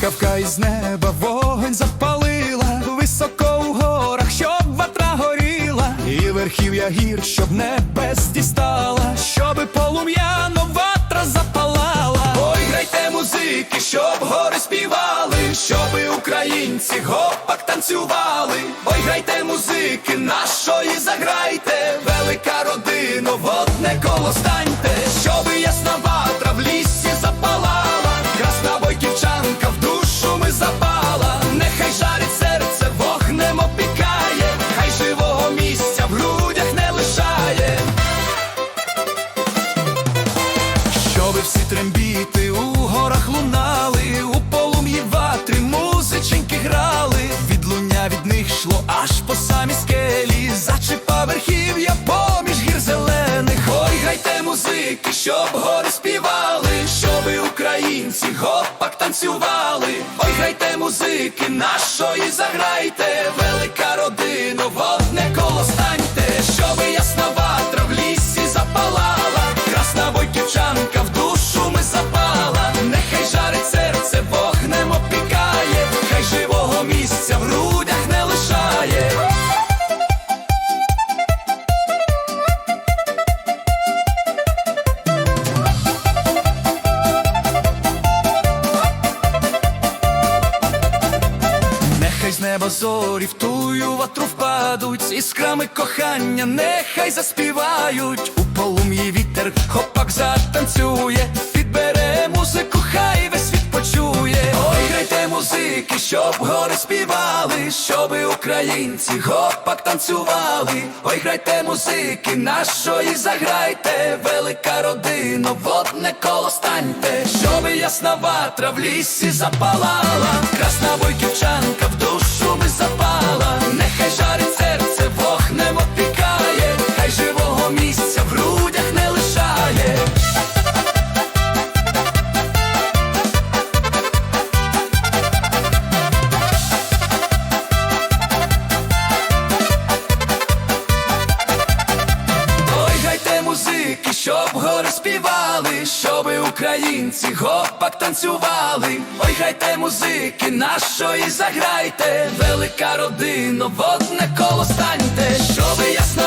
Блискавка із неба вогонь запалила, високо у горах, щоб ватра горіла, і верхів'я гір, щоб небес дістала, щоби полум'яно ватра запалала. Ой, грайте музики, щоб гори співали, щоби українці гопак танцювали. Ой, грайте музики, нашої заграйте, велика родина, водне коло станьте, щоби ясна верхів'я поміж гір зелених. Ой, грайте музики, щоб гори співали, щоби українці гопак танцювали. Ой, грайте музики, нашої заграйте, велика родина, водне коло станьте, щоби ясна ватра в лісі запалала, красна бойківчанка в душу ми запала, нехай жарить серце, вогнем опікає, хай живого місця в грудях неба зорі в тую ватру впадуть, іскрами кохання, нехай заспівають, у полум'ї вітер хопак затанцює, підбере музику, хай весь світ почує. Ой, грайте музики, щоб гори співали, щоби українці гопак танцювали. Ой, грайте музики, нашої заграйте, велика родина, водне коло станьте, щоби ясна ватра в лісі запалала, красна бойківчанка українці гопак танцювали. Ой, грайте музики, нашої заграйте, велика родина, водне коло станьте, щоби ясна